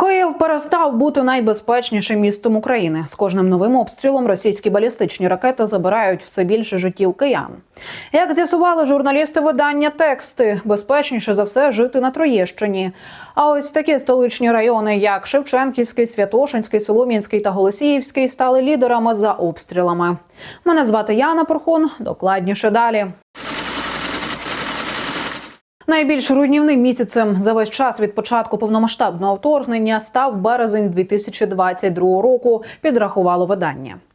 Київ перестав бути найбезпечнішим містом України. З кожним новим обстрілом російські балістичні ракети забирають все більше життів киян. Як з'ясували журналісти видання тексти, безпечніше за все жити на Троєщині. А ось такі столичні райони, як Шевченківський, Святошинський, Солом'янський та Голосіївський, стали лідерами за обстрілами. Мене звати Яна Порхун. Докладніше далі. Найбільш руйнівним місяцем за весь час від початку повномасштабного вторгнення став березень 2022 року. Підрахувало видання.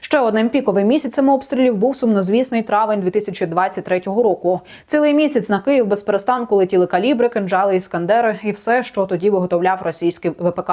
Ще одним піковим місяцем обстрілів був сумнозвісний травень 2023 року. Цілий місяць на Київ без перестанку летіли калібри, кинджали, іскандери і все, що тоді виготовляв російський ВПК.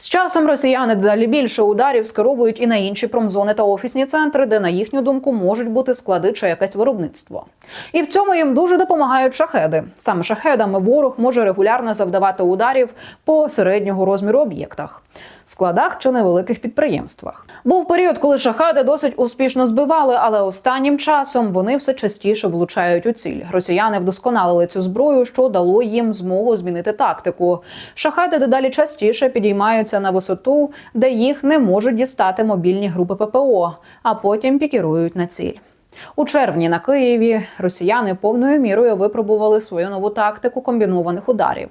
З часом росіяни дедалі більше ударів скеровують і на інші промзони та офісні центри, де, на їхню думку, можуть бути склади чи якесь виробництво. І в цьому їм дуже допомагають шахеди. Саме шахедами ворог може регулярно завдавати ударів по середнього розміру об'єктах. Складах чи невеликих підприємствах був період, коли шахеди досить успішно збивали, але останнім часом вони все частіше влучають у ціль. Росіяни вдосконалили цю зброю, що дало їм змогу змінити тактику. Шахеди дедалі частіше підіймаються на висоту, де їх не можуть дістати мобільні групи ППО, а потім пікірують на ціль. У червні на Києві росіяни повною мірою випробували свою нову тактику комбінованих ударів.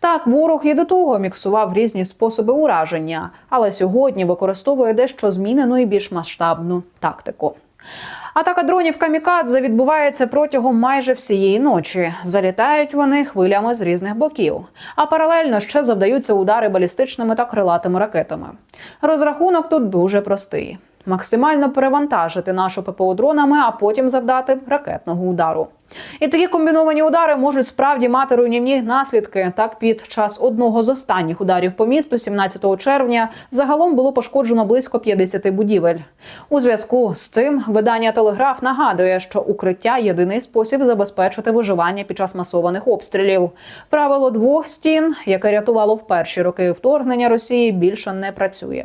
Так, ворог і до того міксував різні способи ураження, але сьогодні використовує дещо змінену і більш масштабну тактику. Атака дронів камікадзе відбувається протягом майже всієї ночі. Залітають вони хвилями з різних боків, а паралельно ще завдаються удари балістичними та крилатими ракетами. Розрахунок тут дуже простий: максимально перевантажити нашу ППО дронами, а потім завдати ракетного удару. І такі комбіновані удари можуть справді мати руйнівні наслідки. Так, під час одного з останніх ударів по місту, 17 червня, загалом було пошкоджено близько 50 будівель. У зв'язку з цим видання Телеграф нагадує, що укриття єдиний спосіб забезпечити виживання під час масованих обстрілів. Правило двох стін, яке рятувало в перші роки вторгнення Росії, більше не працює.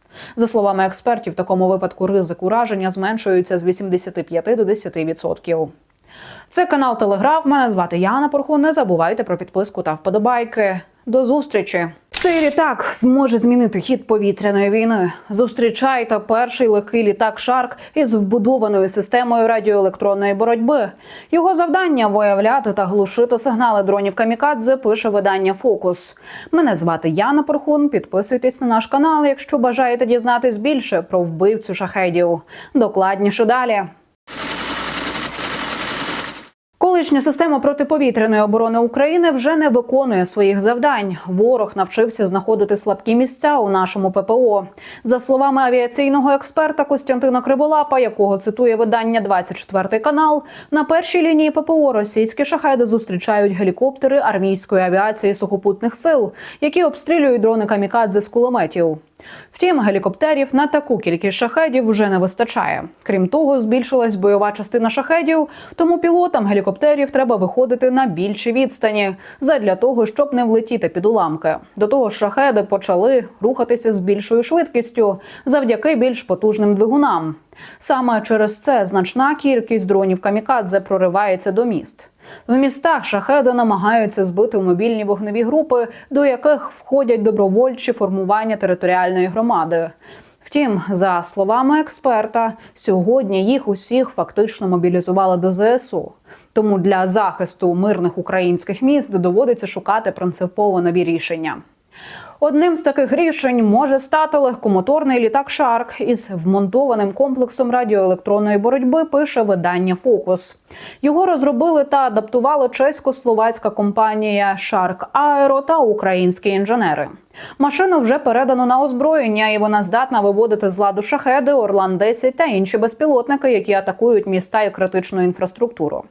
За словами експертів, в такому випадку ризик ураження зменшується з 85 до 10%. Це канал Телеграф. Мене звати Яна Порху. Не забувайте про підписку та вподобайки. До зустрічі! Цей літак зможе змінити хід повітряної війни. Зустрічайте перший легкий літак Шарк із вбудованою системою радіоелектронної боротьби. Його завдання виявляти та глушити сигнали дронів камікадзе. Пише видання Фокус. Мене звати Яна Порхун. Підписуйтесь на наш канал, якщо бажаєте дізнатись більше про вбивцю шахедів. Докладніше далі. Колишня система протиповітряної оборони України вже не виконує своїх завдань. Ворог навчився знаходити слабкі місця у нашому ППО. За словами авіаційного експерта Костянтина Криволапа, якого цитує видання 24 канал, на першій лінії ППО російські шахеди зустрічають гелікоптери армійської авіації сухопутних сил, які обстрілюють дрони камікадзе з кулеметів. Втім, гелікоптерів на таку кількість шахедів вже не вистачає. Крім того, збільшилась бойова частина шахедів, тому пілотам гелікоптерів треба виходити на більші відстані задля того, щоб не влетіти під уламки. До того ж, шахеди почали рухатися з більшою швидкістю завдяки більш потужним двигунам. Саме через це значна кількість дронів камікадзе проривається до міст. В містах шахеди намагаються збити мобільні вогневі групи, до яких входять добровольчі формування територіальної громади. Втім, за словами експерта, сьогодні їх усіх фактично мобілізували до ЗСУ. Тому для захисту мирних українських міст доводиться шукати принципово нові рішення. Одним з таких рішень може стати легкомоторний літак Шарк із вмонтованим комплексом радіоелектронної боротьби. Пише видання Фокус. Його розробили та адаптували чесько-словацька компанія Шарк Аеро та українські інженери. Машину вже передано на озброєння, і вона здатна виводити з ладу шахеди, Орлан 10 та інші безпілотники, які атакують міста і критичну інфраструктуру.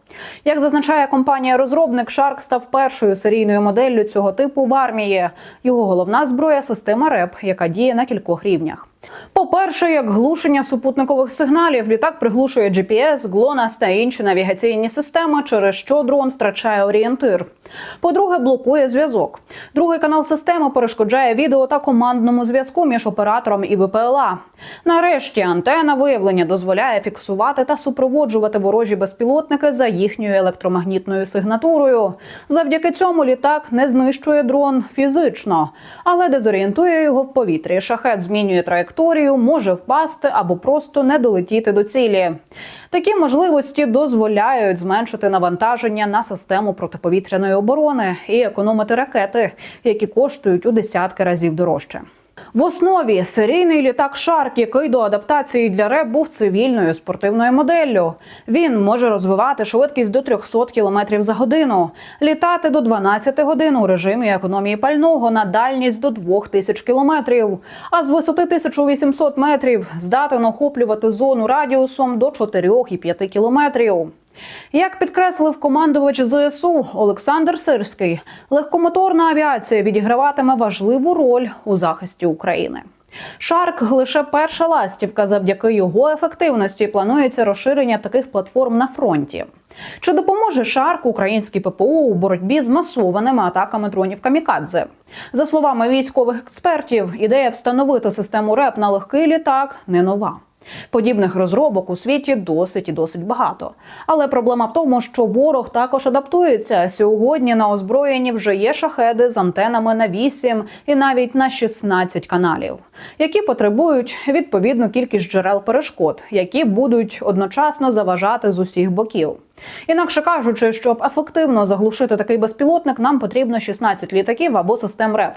Як зазначає компанія-розробник, Шарк став першою серійною моделлю цього типу в армії. Його головна зброя система РЕП, яка діє на кількох рівнях. По-перше, як глушення супутникових сигналів, літак приглушує GPS, GLONASS та інші навігаційні системи, через що дрон втрачає орієнтир. По-друге, блокує зв'язок. Другий канал системи перешкоджає відео та командному зв'язку між оператором і ВПЛА. Нарешті антена виявлення дозволяє фіксувати та супроводжувати ворожі безпілотники за їхньою електромагнітною сигнатурою. Завдяки цьому літак не знищує дрон фізично, але дезорієнтує його в повітрі. Шахет змінює траєкторію, може впасти або просто не долетіти до цілі. Такі можливості дозволяють зменшити навантаження на систему протиповітряної оборони і економити ракети, які коштують у десятки разів дорожче. В основі серійний літак Шарк, який до адаптації для РЕП був цивільною спортивною моделлю. Він може розвивати швидкість до 300 км за годину, літати до 12 годин у режимі економії пального на дальність до 2000 км, а з висоти 1800 метрів здатен охоплювати зону радіусом до 4,5 кілометрів. Як підкреслив командувач ЗСУ Олександр Сирський, легкомоторна авіація відіграватиме важливу роль у захисті України. Шарк лише перша ластівка. Завдяки його ефективності планується розширення таких платформ на фронті. Чи допоможе Шарк українській ППО у боротьбі з масованими атаками дронів камікадзе? За словами військових експертів, ідея встановити систему РЕП на легкий літак не нова. Подібних розробок у світі досить і досить багато. Але проблема в тому, що ворог також адаптується. Сьогодні на озброєнні вже є шахеди з антенами на 8 і навіть на 16 каналів, які потребують відповідну кількість джерел перешкод, які будуть одночасно заважати з усіх боків. Інакше кажучи, щоб ефективно заглушити такий безпілотник, нам потрібно 16 літаків або систем РЕП.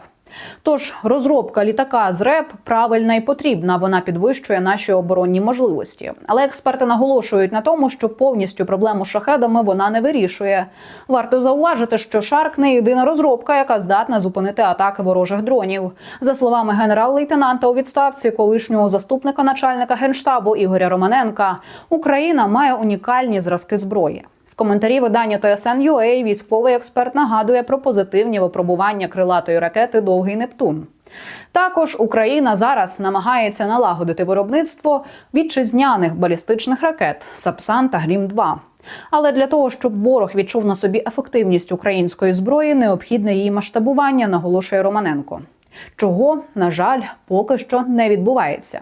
Тож розробка літака з РЕП правильна і потрібна. Вона підвищує наші оборонні можливості. Але експерти наголошують на тому, що повністю проблему з шахедами вона не вирішує. Варто зауважити, що Шарк не єдина розробка, яка здатна зупинити атаки ворожих дронів. За словами генерал-лейтенанта у відставці, колишнього заступника начальника генштабу Ігоря Романенка, Україна має унікальні зразки зброї. В коментарі видання TSN.ua військовий експерт нагадує про позитивні випробування крилатої ракети Довгий Нептун. Також Україна зараз намагається налагодити виробництво вітчизняних балістичних ракет Сапсан та Грім 2 але для того, щоб ворог відчув на собі ефективність української зброї, необхідне її масштабування, наголошує Романенко. Чого, на жаль, поки що не відбувається.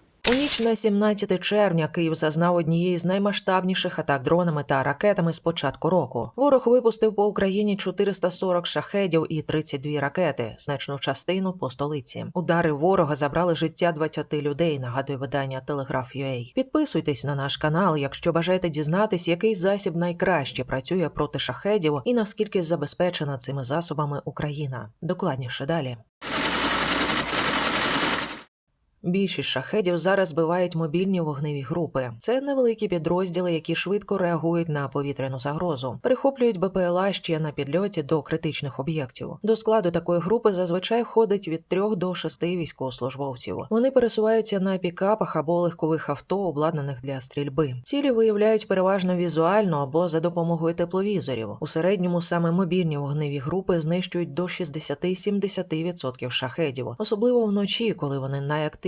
У ніч на 17 червня Київ зазнав однієї з наймасштабніших атак дронами та ракетами з початку року. Ворог випустив по Україні 440 шахедів і 32 ракети, значну частину по столиці. Удари ворога забрали життя 20 людей. Нагадує видання Телеграф.ua. Підписуйтесь на наш канал, якщо бажаєте дізнатись, який засіб найкраще працює проти шахедів і наскільки забезпечена цими засобами Україна. Докладніше далі. Більшість шахедів зараз збивають мобільні вогневі групи. Це невеликі підрозділи, які швидко реагують на повітряну загрозу, перехоплюють БПЛА ще на підльоті до критичних об'єктів. До складу такої групи зазвичай входить від 3 до 6 військовослужбовців. Вони пересуваються на пікапах або легкових авто, обладнаних для стрільби. Цілі виявляють переважно візуально або за допомогою тепловізорів. У середньому саме мобільні вогневі групи знищують до 60-70% шахедів, особливо вночі, коли вони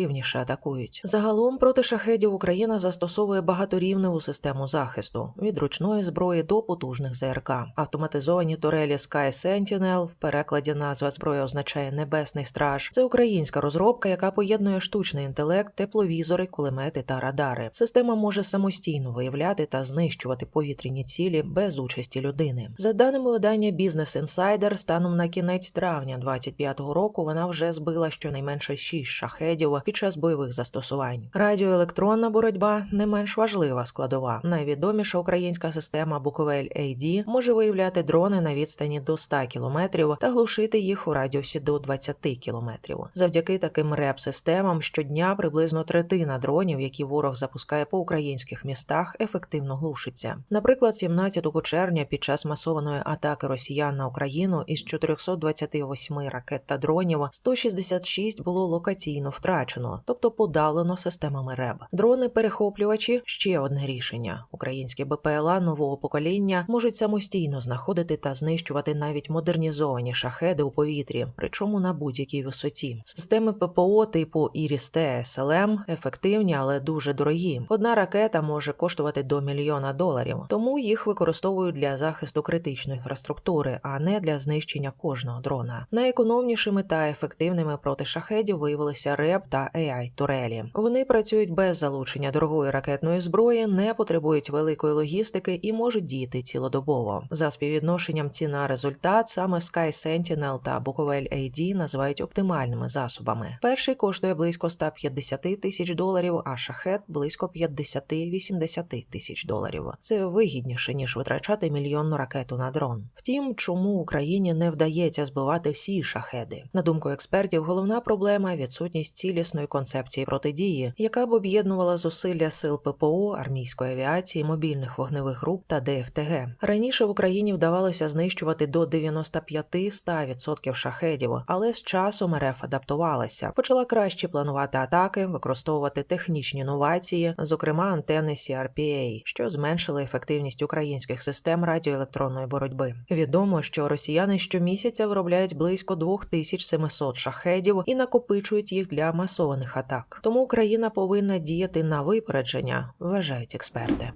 найактивніше атакують. Загалом проти шахедів Україна застосовує багаторівневу систему захисту від ручної зброї до потужних ЗРК. Автоматизовані турелі Sky Sentinel, в перекладі назва зброї означає небесний страж. Це українська розробка, яка поєднує штучний інтелект, тепловізори, кулемети та радари. Система може самостійно виявляти та знищувати повітряні цілі без участі людини. За даними видання Business Insider, станом на кінець травня 25-го року вона вже збила щонайменше 6 шахедів час бойових застосувань. Радіоелектронна боротьба не менш важлива складова. Найвідоміша українська система Буковель AD може виявляти дрони на відстані до 100 кілометрів та глушити їх у радіусі до 20 кілометрів. Завдяки таким реп-системам щодня приблизно третина дронів, які ворог запускає по українських містах, ефективно глушиться. Наприклад, 17 червня під час масованої атаки росіян на Україну із 428 ракет та дронів 166 було локаційно втрачено, тобто подавлено системами РЕБ. Дрони-перехоплювачі ще одне рішення. Українські БПЛА нового покоління можуть самостійно знаходити та знищувати навіть модернізовані шахеди у повітрі, причому на будь-якій висоті. Системи ППО типу Іріс-Т СЛМ ефективні, але дуже дорогі. Одна ракета може коштувати до мільйона доларів, тому їх використовують для захисту критичної інфраструктури, а не для знищення кожного дрона. Найекономнішими та ефективними проти шахедів виявилися РЕП та AI турелі. Вони працюють без залучення дорогої ракетної зброї, не потребують великої логістики і можуть діяти цілодобово. За співвідношенням ціна результат саме Sky Sentinel та Bukovel AD називають оптимальними засобами. Перший коштує близько 150 тисяч доларів, а шахет близько 50-80 тисяч доларів. Це вигідніше ніж витрачати мільйонну ракету на дрон. Втім, чому Україні не вдається збивати всі шахеди? На думку експертів, головна проблема відсутність цілісної концепції протидії, яка б об'єднувала зусилля сил ППО, армійської авіації, мобільних вогневих груп та ДФТГ. Раніше в Україні вдавалося знищувати до 95-100% шахедів, але з часом РФ адаптувалася, почала краще планувати атаки, використовувати технічні новації, зокрема антени CRPA, що зменшили ефективність українських систем радіоелектронної боротьби. Відомо, що росіяни щомісяця виробляють близько 2700 шахедів і накопичують їх для масованих атак. Тому Україна повинна діяти на випередження, вважають експерти.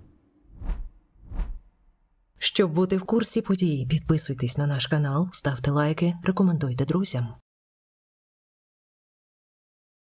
Щоб бути в курсі подій, підписуйтесь на наш канал, ставте лайки, рекомендуйте друзям.